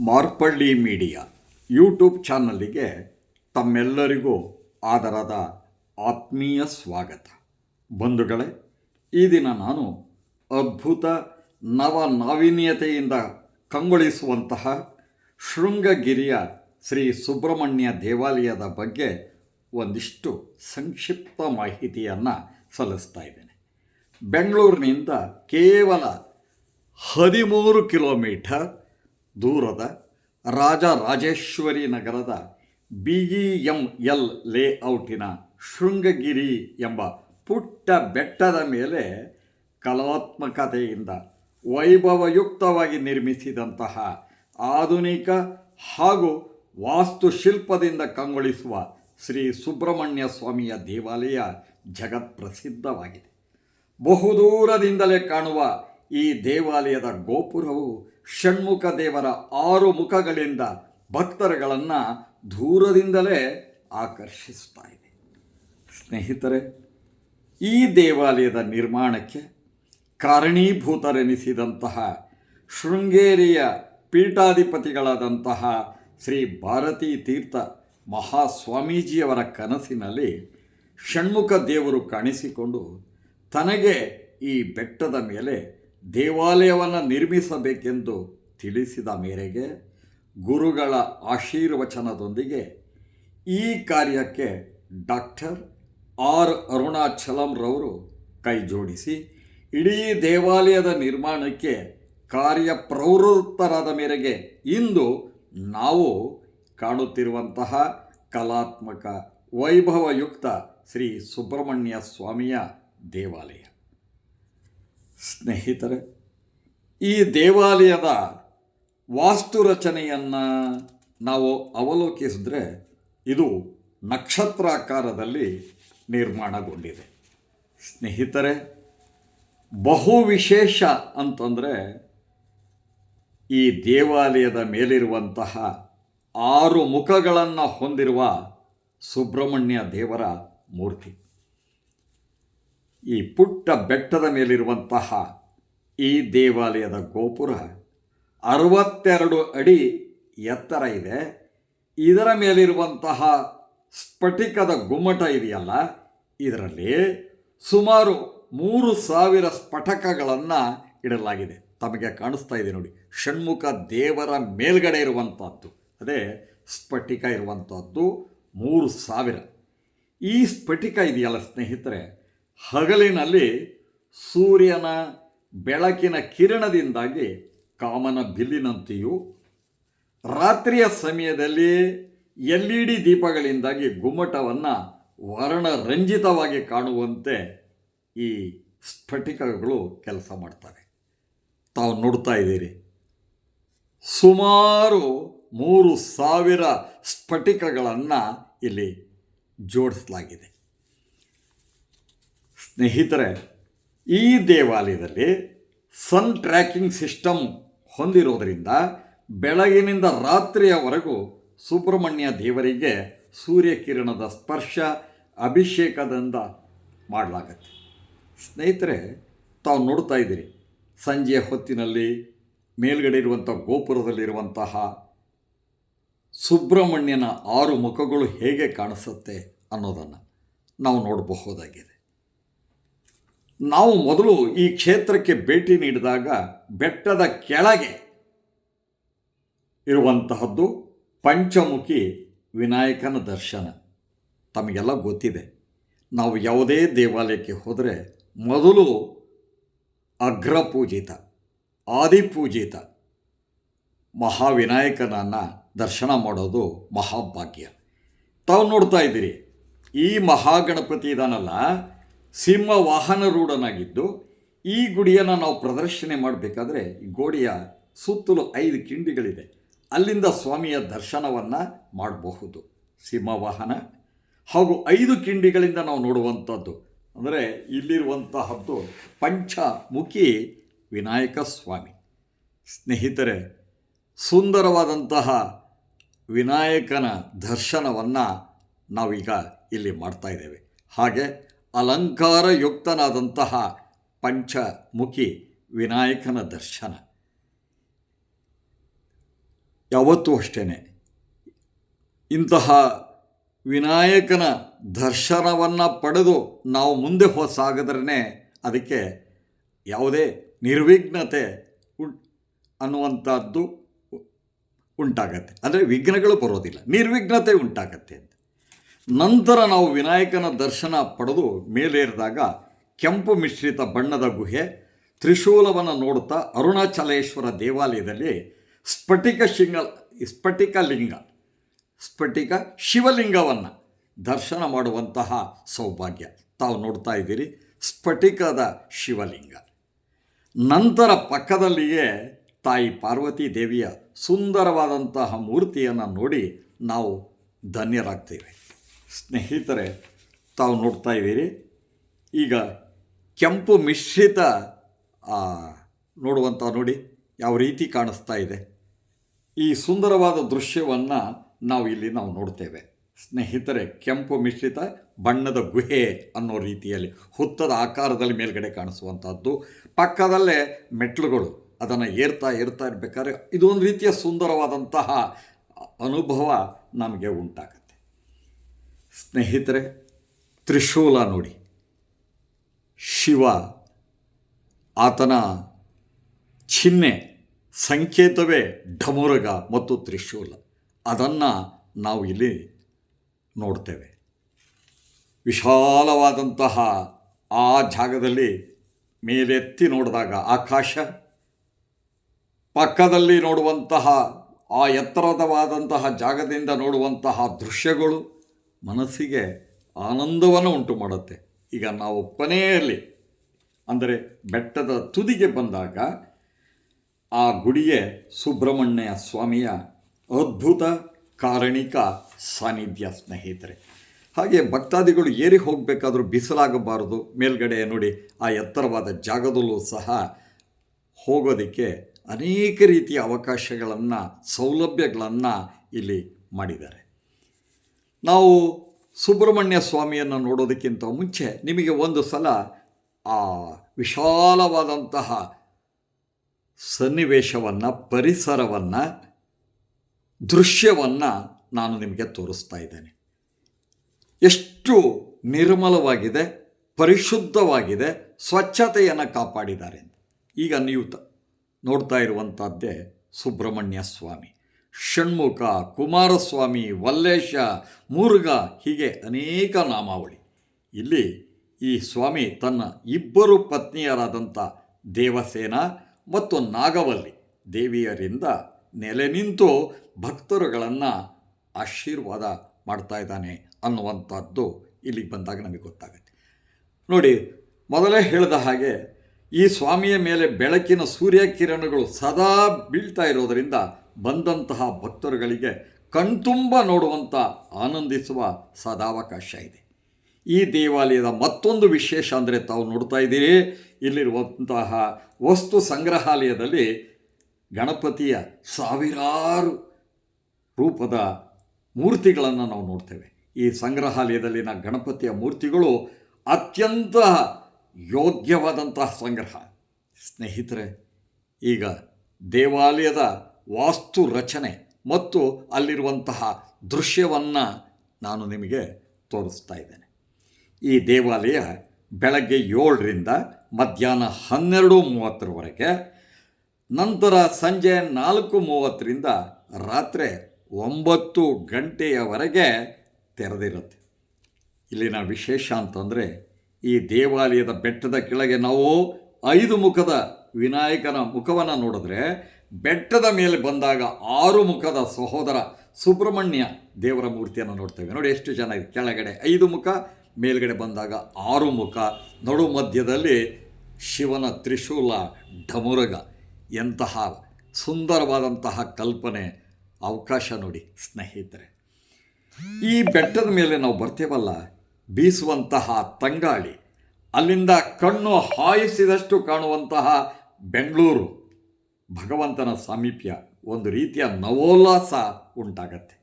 Marpalli media YouTube ಚಾನಲ್ಲಿಗೆ ತಮ್ಮೆಲ್ಲರಿಗೂ ಆದರದ ಆತ್ಮೀಯ ಸ್ವಾಗತ. ಬಂಧುಗಳೇ, ಈ ದಿನ ನಾನು ಅದ್ಭುತ ನವ ನಾವೀನ್ಯತೆಯಿಂದ ಕಂಗೊಳಿಸುವಂತಹ ಶೃಂಗಗಿರಿಯ ಶ್ರೀ ಸುಬ್ರಹ್ಮಣ್ಯ ದೇವಾಲಯದ ಬಗ್ಗೆ ಒಂದಿಷ್ಟು ಸಂಕ್ಷಿಪ್ತ ಮಾಹಿತಿಯನ್ನು ಸಲ್ಲಿಸ್ತಾ ಇದ್ದೇನೆ. ಬೆಂಗಳೂರಿನಿಂದ ಕೇವಲ ಹದಿಮೂರು ಕಿಲೋಮೀಟರ್ ದೂರದ ರಾಜರಾಜೇಶ್ವರಿ ನಗರದ ಬಿ ಇ ಎಂ ಎಲ್ ಲೇಔಟಿನ ಶೃಂಗಗಿರಿ ಎಂಬ ಪುಟ್ಟ ಬೆಟ್ಟದ ಮೇಲೆ ಕಲಾತ್ಮಕತೆಯಿಂದ ವೈಭವಯುಕ್ತವಾಗಿ ನಿರ್ಮಿಸಿದಂತಹ ಆಧುನಿಕ ಹಾಗೂ ವಾಸ್ತುಶಿಲ್ಪದಿಂದ ಕಂಗೊಳಿಸುವ ಶ್ರೀ ಸುಬ್ರಹ್ಮಣ್ಯ ಸ್ವಾಮಿಯ ದೇವಾಲಯ ಜಗತ್ಪ್ರಸಿದ್ಧವಾಗಿದೆ. ಬಹುದೂರದಿಂದಲೇ ಕಾಣುವ ಈ ದೇವಾಲಯದ ಗೋಪುರವು ಷಣ್ಮುಖ ದೇವರ ಆರು ಮುಖಗಳಿಂದ ಭಕ್ತರುಗಳನ್ನು ದೂರದಿಂದಲೇ ಆಕರ್ಷಿಸ್ತಾ ಇದೆ. ಸ್ನೇಹಿತರೆ, ಈ ದೇವಾಲಯದ ನಿರ್ಮಾಣಕ್ಕೆ ಕಾರಣೀಭೂತರೆನಿಸಿದಂತಹ ಶೃಂಗೇರಿಯ ಪೀಠಾಧಿಪತಿಗಳಾದಂತಹ ಶ್ರೀ ಭಾರತೀ ತೀರ್ಥ ಮಹಾಸ್ವಾಮೀಜಿಯವರ ಕನಸಿನಲ್ಲಿ ಷಣ್ಮುಖ ದೇವರು ಕಾಣಿಸಿಕೊಂಡು ತನಗೆ ಈ ಬೆಟ್ಟದ ಮೇಲೆ ದೇವಾಲಯವನ್ನು ನಿರ್ಮಿಸಬೇಕೆಂದು ತಿಳಿಸಿದ ಮೇರೆಗೆ ಗುರುಗಳ ಆಶೀರ್ವಚನದೊಂದಿಗೆ ಈ ಕಾರ್ಯಕ್ಕೆ ಡಾಕ್ಟರ್ ಆರ್ ಅರುಣಾಚಲಂರವರು ಕೈಜೋಡಿಸಿ ಇಡೀ ದೇವಾಲಯದ ನಿರ್ಮಾಣಕ್ಕೆ ಕಾರ್ಯಪ್ರವೃತ್ತರಾದ ಮೇರೆಗೆ ಇಂದು ನಾವು ಕಾಣುತ್ತಿರುವಂತಹ ಕಲಾತ್ಮಕ ವೈಭವಯುಕ್ತ ಶ್ರೀ ಸುಬ್ರಹ್ಮಣ್ಯ ಸ್ವಾಮಿಯ ದೇವಾಲಯ. ಸ್ನೇಹಿತರೆ, ಈ ದೇವಾಲಯದ ವಾಸ್ತು ರಚನೆಯನ್ನು ನಾವು ಅವಲೋಕಿಸಿದ್ರೆ ಇದು ನಕ್ಷತ್ರಾಕಾರದಲ್ಲಿ ನಿರ್ಮಾಣಗೊಂಡಿದೆ. ಸ್ನೇಹಿತರೆ, ಬಹು ವಿಶೇಷ ಅಂತಂದರೆ ಈ ದೇವಾಲಯದ ಮೇಲಿರುವಂತಹ ಆರು ಮುಖಗಳನ್ನು ಹೊಂದಿರುವ ಸುಬ್ರಹ್ಮಣ್ಯ ದೇವರ ಮೂರ್ತಿ. ಈ ಪುಟ್ಟ ಬೆಟ್ಟದ ಮೇಲಿರುವಂತಹ ಈ ದೇವಾಲಯದ ಗೋಪುರ ಅರವತ್ತೆರಡು ಅಡಿ ಎತ್ತರ ಇದೆ. ಇದರ ಮೇಲಿರುವಂತಹ ಸ್ಫಟಿಕದ ಗುಮ್ಮಟ ಇದೆಯಲ್ಲ, ಇದರಲ್ಲಿ ಸುಮಾರು ಮೂರು ಸಾವಿರ ಸ್ಫಟಕಗಳನ್ನು ಇಡಲಾಗಿದೆ. ತಮಗೆ ಕಾಣಿಸ್ತಾ ಇದೆ ನೋಡಿ, ಷಣ್ಮುಖ ದೇವರ ಮೇಲ್ಗಡೆ ಇರುವಂಥದ್ದು ಅದೇ ಸ್ಫಟಿಕ ಇರುವಂಥದ್ದು ಮೂರು ಸಾವಿರ. ಈ ಸ್ಫಟಿಕ ಇದೆಯಲ್ಲ ಸ್ನೇಹಿತರೆ ಹಗಲಿನಲ್ಲಿ ಸೂರ್ಯನ ಬೆಳಕಿನ ಕಿರಣದಿಂದಾಗಿ ಕಾಮನ ಬಿಲ್ಲಿನಂತೆಯೂ, ರಾತ್ರಿಯ ಸಮಯದಲ್ಲಿ ಎಲ್ ಇ ಡಿ ದೀಪಗಳಿಂದಾಗಿ ಗುಮ್ಮಟವನ್ನು ವರ್ಣರಂಜಿತವಾಗಿ ಕಾಣುವಂತೆ ಈ ಸ್ಫಟಿಕಗಳು ಕೆಲಸ ಮಾಡ್ತವೆ. ತಾವು ನೋಡ್ತಾ ಇದ್ದೀರಿ. ಸುಮಾರು ಮೂರು ಸಾವಿರ ಸ್ಫಟಿಕಗಳನ್ನು ಇಲ್ಲಿ ಜೋಡಿಸಲಾಗಿದೆ. ಸ್ನೇಹಿತರೆ, ಈ ದೇವಾಲಯದಲ್ಲಿ ಸನ್ ಟ್ರ್ಯಾಕಿಂಗ್ ಸಿಸ್ಟಮ್ ಹೊಂದಿರೋದರಿಂದ ಬೆಳಗಿನಿಂದ ರಾತ್ರಿಯವರೆಗೂ ಸುಬ್ರಹ್ಮಣ್ಯ ದೇವರಿಗೆ ಸೂರ್ಯಕಿರಣದ ಸ್ಪರ್ಶ, ಅಭಿಷೇಕದಿಂದ ಮಾಡಲಾಗತ್ತೆ. ಸ್ನೇಹಿತರೆ, ತಾವು ನೋಡ್ತಾ ಇದ್ದೀರಿ ಸಂಜೆಯ ಹೊತ್ತಿನಲ್ಲಿ ಮೇಲ್ಗಡೆ ಇರುವಂಥ ಗೋಪುರದಲ್ಲಿರುವಂತಹ ಸುಬ್ರಹ್ಮಣ್ಯನ ಆರು ಮುಖಗಳು ಹೇಗೆ ಕಾಣಿಸುತ್ತೆ ಅನ್ನೋದನ್ನು ನಾವು ನೋಡಬಹುದಾಗಿದೆ. ನಾವು ಮೊದಲು ಈ ಕ್ಷೇತ್ರಕ್ಕೆ ಭೇಟಿ ನೀಡಿದಾಗ ಬೆಟ್ಟದ ಕೆಳಗೆ ಇರುವಂತಹದ್ದು ಪಂಚಮುಖಿ ವಿನಾಯಕನ ದರ್ಶನ. ತಮಗೆಲ್ಲ ಗೊತ್ತಿದೆ. ನಾವು ಯಾವುದೇ ದೇವಾಲಯಕ್ಕೆ ಹೋದರೆ ಮೊದಲು ಅಗ್ರಪೂಜಿತ, ಆದಿಪೂಜಿತ ಮಹಾವಿನಾಯಕನನ್ನು ದರ್ಶನ ಮಾಡೋದು ಮಹಾಭಾಗ್ಯ. ತಾವು ನೋಡ್ತಾ ಇದ್ದೀರಿ, ಈ ಮಹಾಗಣಪತಿ ಇದಾನಲ್ಲ ಸಿಂಹ ವಾಹನರೂಢನಾಗಿದ್ದು ಈ ಗುಡಿಯನ್ನು ನಾವು ಪ್ರದರ್ಶನೆ ಮಾಡಬೇಕಾದ್ರೆ ಈ ಗೋಡೆಯ ಸುತ್ತಲೂ ಐದು ಕಿಂಡಿಗಳಿದೆ ಅಲ್ಲಿಂದ ಸ್ವಾಮಿಯ ದರ್ಶನವನ್ನು ಮಾಡಬಹುದು. ಸಿಂಹವಾಹನ ಹಾಗೂ ಐದು ಕಿಂಡಿಗಳಿಂದ ನಾವು ನೋಡುವಂಥದ್ದು. ಅಂದರೆ ಇಲ್ಲಿರುವಂತಹದ್ದು ಪಂಚಮುಖಿ ವಿನಾಯಕ ಸ್ವಾಮಿ. ಸ್ನೇಹಿತರೆ, ಸುಂದರವಾದಂತಹ ವಿನಾಯಕನ ದರ್ಶನವನ್ನು ನಾವೀಗ ಇಲ್ಲಿ ಮಾಡ್ತಾ ಇದ್ದೇವೆ. ಹಾಗೆ ಅಲಂಕಾರಯುಕ್ತನಾದಂತಹ ಪಂಚಮುಖಿ ವಿನಾಯಕನ ದರ್ಶನ. ಯಾವತ್ತೂ ಅಷ್ಟೇ ಇಂತಹ ವಿನಾಯಕನ ದರ್ಶನವನ್ನು ಪಡೆದು ನಾವು ಮುಂದೆ ಹೋಸಾಗಿದ್ರೇ ಅದಕ್ಕೆ ಯಾವುದೇ ನಿರ್ವಿಘ್ನತೆ ಉ, ಅನ್ನುವಂಥದ್ದು ಉಂಟಾಗತ್ತೆ. ಅಂದರೆ ವಿಘ್ನಗಳು ಬರೋದಿಲ್ಲ. ನಿರ್ವಿಘ್ನತೆ ಉಂಟಾಗತ್ತೆ ನಂತರ ನಾವು ವಿನಾಯಕನ ದರ್ಶನ ಪಡೆದು ಮೇಲೇರಿದಾಗ ಕೆಂಪು ಮಿಶ್ರಿತ ಬಣ್ಣದ ಗುಹೆ, ತ್ರಿಶೂಲವನ್ನು ನೋಡುತ್ತಾ ಅರುಣಾಚಲೇಶ್ವರ ದೇವಾಲಯದಲ್ಲಿ ಸ್ಫಟಿಕ ಶಿಂಗ ಸ್ಫಟಿಕ ಲಿಂಗ, ಸ್ಫಟಿಕ ಶಿವಲಿಂಗವನ್ನು ದರ್ಶನ ಮಾಡುವಂತಹ ಸೌಭಾಗ್ಯ. ತಾವು ನೋಡ್ತಾ ಇದ್ದೀರಿ, ಸ್ಫಟಿಕದ ಶಿವಲಿಂಗ. ನಂತರ ಪಕ್ಕದಲ್ಲಿಯೇ ತಾಯಿ ಪಾರ್ವತಿ ದೇವಿಯ ಸುಂದರವಾದಂತಹ ಮೂರ್ತಿಯನ್ನು ನೋಡಿ ನಾವು ಧನ್ಯರಾಗ್ತೇವೆ. ಸ್ನೇಹಿತರೆ, ತಾವು ನೋಡ್ತಾ ಇದ್ದೀರಿ. ಈಗ ಕೆಂಪು ಮಿಶ್ರಿತ ನೋಡುವಂಥ ನೋಡಿ ಯಾವ ರೀತಿ ಕಾಣಿಸ್ತಾ ಇದೆ. ಈ ಸುಂದರವಾದ ದೃಶ್ಯವನ್ನು ನಾವು ಇಲ್ಲಿ ನಾವು ನೋಡ್ತೇವೆ. ಸ್ನೇಹಿತರೆ, ಕೆಂಪು ಮಿಶ್ರಿತ ಬಣ್ಣದ ಗುಹೆ ಅನ್ನೋ ರೀತಿಯಲ್ಲಿ ಹುತ್ತದ ಆಕಾರದಲ್ಲಿ ಮೇಲ್ಗಡೆ ಕಾಣಿಸುವಂಥದ್ದು ಪಕ್ಕದಲ್ಲೇ ಮೆಟ್ಲುಗಳು ಅದನ್ನು ಏರ್ತಾ ಏರ್ತಾ ಇರಬೇಕಾದ್ರೆ ಇದೊಂದು ರೀತಿಯ ಸುಂದರವಾದಂತಹ ಅನುಭವ ನಮಗೆ ಉಂಟಾಗುತ್ತೆ. ಸ್ನೇಹಿತರೆ, ತ್ರಿಶೂಲ ನೋಡಿ. ಶಿವ, ಆತನ ಚಿಹ್ನೆ, ಸಂಕೇತವೇ ಢಮುರಗ ಮತ್ತು ತ್ರಿಶೂಲ. ಅದನ್ನು ನಾವು ಇಲ್ಲಿ ನೋಡ್ತೇವೆ. ವಿಶಾಲವಾದಂತಹ ಆ ಜಾಗದಲ್ಲಿ ಮೇಲೆತ್ತಿ ನೋಡಿದಾಗ ಆಕಾಶ, ಪಕ್ಕದಲ್ಲಿ ನೋಡುವಂತಹ, ಆ ಎತ್ತರದವಾದಂತಹ ಜಾಗದಿಂದ ನೋಡುವಂತಹ ದೃಶ್ಯಗಳು ಮನಸ್ಸಿಗೆ ಆನಂದವನ್ನು ಉಂಟು ಮಾಡುತ್ತೆ. ಈಗ ನಾವು ಕೊನೆಯಲ್ಲಿ, ಅಂದರೆ ಬೆಟ್ಟದ ತುದಿಗೆ ಬಂದಾಗ, ಆ ಗುಡಿಯೇ ಸುಬ್ರಹ್ಮಣ್ಯ ಸ್ವಾಮಿಯ ಅದ್ಭುತ ಕಾರಣಿಕ ಸಾನ್ನಿಧ್ಯ, ಸ್ನೇಹಿತರೆ. ಹಾಗೆ ಭಕ್ತಾದಿಗಳು ಏರಿ ಹೋಗಬೇಕಾದ್ರೂ ಬಿಸಿಲಾಗಬಾರದು. ಮೇಲ್ಗಡೆ ನೋಡಿ, ಆ ಎತ್ತರವಾದ ಜಾಗದಲ್ಲೂ ಸಹ ಹೋಗೋದಕ್ಕೆ ಅನೇಕ ರೀತಿಯ ಅವಕಾಶಗಳನ್ನು, ಸೌಲಭ್ಯಗಳನ್ನು ಇಲ್ಲಿ ಮಾಡಿದ್ದಾರೆ. ನಾವು ಸುಬ್ರಹ್ಮಣ್ಯ ಸ್ವಾಮಿಯನ್ನು ನೋಡೋದಕ್ಕಿಂತ ಮುಂಚೆ ನಿಮಗೆ ಒಂದು ಸಲ ಆ ವಿಶಾಲವಾದಂತಹ ಸನ್ನಿವೇಶವನ್ನು, ಪರಿಸರವನ್ನು, ದೃಶ್ಯವನ್ನು ನಾನು ನಿಮಗೆ ತೋರಿಸ್ತಾ ಇದ್ದೇನೆ. ಎಷ್ಟು ನಿರ್ಮಲವಾಗಿದೆ, ಪರಿಶುದ್ಧವಾಗಿದೆ, ಸ್ವಚ್ಛತೆಯನ್ನು ಕಾಪಾಡಿದ್ದಾರೆ ಈಗ ನೀವು ನೋಡ್ತಾ ಇರುವಂಥದ್ದೇ ಸುಬ್ರಹ್ಮಣ್ಯ ಸ್ವಾಮಿ. ಷಣ್ಮುಖ, ಕುಮಾರಸ್ವಾಮಿ, ವಲ್ಲೇಶ, ಮುರುಘ ಹೀಗೆ ಅನೇಕ ನಾಮಾವಳಿ. ಇಲ್ಲಿ ಈ ಸ್ವಾಮಿ ತನ್ನ ಇಬ್ಬರು ಪತ್ನಿಯರಾದಂಥ ದೇವಸೇನ ಮತ್ತು ನಾಗವಲ್ಲಿ ದೇವಿಯರಿಂದ ನೆಲೆ ನಿಂತು ಭಕ್ತರುಗಳನ್ನು ಆಶೀರ್ವಾದ ಮಾಡ್ತಾ ಇದ್ದಾನೆ ಅನ್ನುವಂಥದ್ದು ಇಲ್ಲಿಗೆ ಬಂದಾಗ ನಮಗೆ ಗೊತ್ತಾಗುತ್ತೆ. ನೋಡಿ, ಮೊದಲೇ ಹೇಳಿದ ಹಾಗೆ ಈ ಸ್ವಾಮಿಯ ಮೇಲೆ ಬೆಳಕಿನ ಸೂರ್ಯ ಕಿರಣಗಳು ಸದಾ ಬೀಳ್ತಾ ಇರೋದರಿಂದ ಬಂದಂತಹ ಭಕ್ತರುಗಳಿಗೆ ಕಣ್ತುಂಬ ನೋಡುವಂಥ ಆನಂದಿಸುವ ಸದಾವಕಾಶ ಇದೆ. ಈ ದೇವಾಲಯದ ಮತ್ತೊಂದು ವಿಶೇಷ ಅಂದರೆ ತಾವು ನೋಡ್ತಾ ಇದ್ದೀರಿ, ಇಲ್ಲಿರುವಂತಹ ವಸ್ತು ಸಂಗ್ರಹಾಲಯದಲ್ಲಿ ಗಣಪತಿಯ ಸಾವಿರಾರು ರೂಪದ ಮೂರ್ತಿಗಳನ್ನು ನಾವು ನೋಡ್ತೇವೆ. ಈ ಸಂಗ್ರಹಾಲಯದಲ್ಲಿನ ಗಣಪತಿಯ ಮೂರ್ತಿಗಳು ಅತ್ಯಂತ ಯೋಗ್ಯವಾದಂತಹ ಸಂಗ್ರಹ. ಸ್ನೇಹಿತರೆ, ಈಗ ದೇವಾಲಯದ ವಾಸ್ತು ರಚನೆ ಮತ್ತು ಅಲ್ಲಿರುವಂತಹ ದೃಶ್ಯವನ್ನು ನಾನು ನಿಮಗೆ ತೋರಿಸ್ತಾ ಇದ್ದೇನೆ. ಈ ದೇವಾಲಯ ಬೆಳಗ್ಗೆ ಏಳರಿಂದ ಮಧ್ಯಾಹ್ನ ಹನ್ನೆರಡು ಮೂವತ್ತರವರೆಗೆ, ನಂತರ ಸಂಜೆ ನಾಲ್ಕು ಮೂವತ್ತರಿಂದ ರಾತ್ರಿ ಒಂಬತ್ತು ಗಂಟೆಯವರೆಗೆ ತೆರೆದಿರುತ್ತೆ. ಇಲ್ಲಿನ ವಿಶೇಷ ಅಂತಂದರೆ ಈ ದೇವಾಲಯದ ಬೆಟ್ಟದ ಕೆಳಗೆ ನಾವು ಐದು ಮುಖದ ವಿನಾಯಕನ ಮುಖವನ್ನು ನೋಡಿದ್ರೆ ಬೆಟ್ಟದ ಮೇಲೆ ಬಂದಾಗ ಆರು ಮುಖದ ಸಹೋದರ ಸುಬ್ರಹ್ಮಣ್ಯ ದೇವರ ಮೂರ್ತಿಯನ್ನು ನೋಡ್ತೇವೆ. ನೋಡಿ ಎಷ್ಟು ಚೆನ್ನಾಗಿ ಕೆಳಗಡೆ ಐದು ಮುಖ, ಮೇಲ್ಗಡೆ ಬಂದಾಗ ಆರು ಮುಖ, ನಡು ಮಧ್ಯದಲ್ಲಿ ಶಿವನ ತ್ರಿಶೂಲ ಢಮುರಗ ಎಂತಹ ಸುಂದರವಾದಂತಹ ಕಲ್ಪನೆ, ಅವಕಾಶ ನೋಡಿ ಸ್ನೇಹಿತರೆ. ಈ ಬೆಟ್ಟದ ಮೇಲೆ ನಾವು ಬರ್ತೇವಲ್ಲ, ಬೀಸುವಂತಹ ತಂಗಾಳಿ, ಅಲ್ಲಿಂದ ಕಣ್ಣು ಹಾಯಿಸಿದಷ್ಟು ಕಾಣುವಂತಹ ಬೆಂಗಳೂರು. ಭಗವಂತನ ಸಾಮೀಪ್ಯ ಒಂದು ರೀತಿಯ ನವೋಲ್ಲಾಸ ಉಂಟಾಗತ್ತೆ.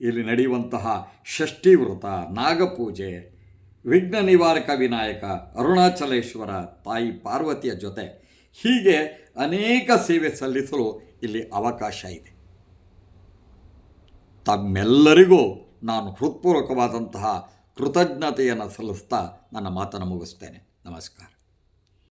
ಇಲ್ಲಿ ನಡೆಯುವಂತಹ ಷಷ್ಠಿ ವ್ರತ ನಾಗಪೂಜೆ, ವಿಘ್ನ ನಿವಾರಕ ವಿನಾಯಕ, ಅರುಣಾಚಲೇಶ್ವರ, ತಾಯಿ ಪಾರ್ವತಿಯ ಜೊತೆ ಹೀಗೆ ಅನೇಕ ಸೇವೆ ಸಲ್ಲಿಸಲು ಇಲ್ಲಿ ಅವಕಾಶ ಇದೆ. ತಮ್ಮೆಲ್ಲರಿಗೂ ನಾನು ಹೃತ್ಪೂರ್ವಕವಾದಂತಹ ಕೃತಜ್ಞತೆಯನ್ನು ಸಲ್ಲಿಸ್ತಾ ನನ್ನ ಮಾತನ್ನು ಮುಗಿಸ್ತೇನೆ. ನಮಸ್ಕಾರ.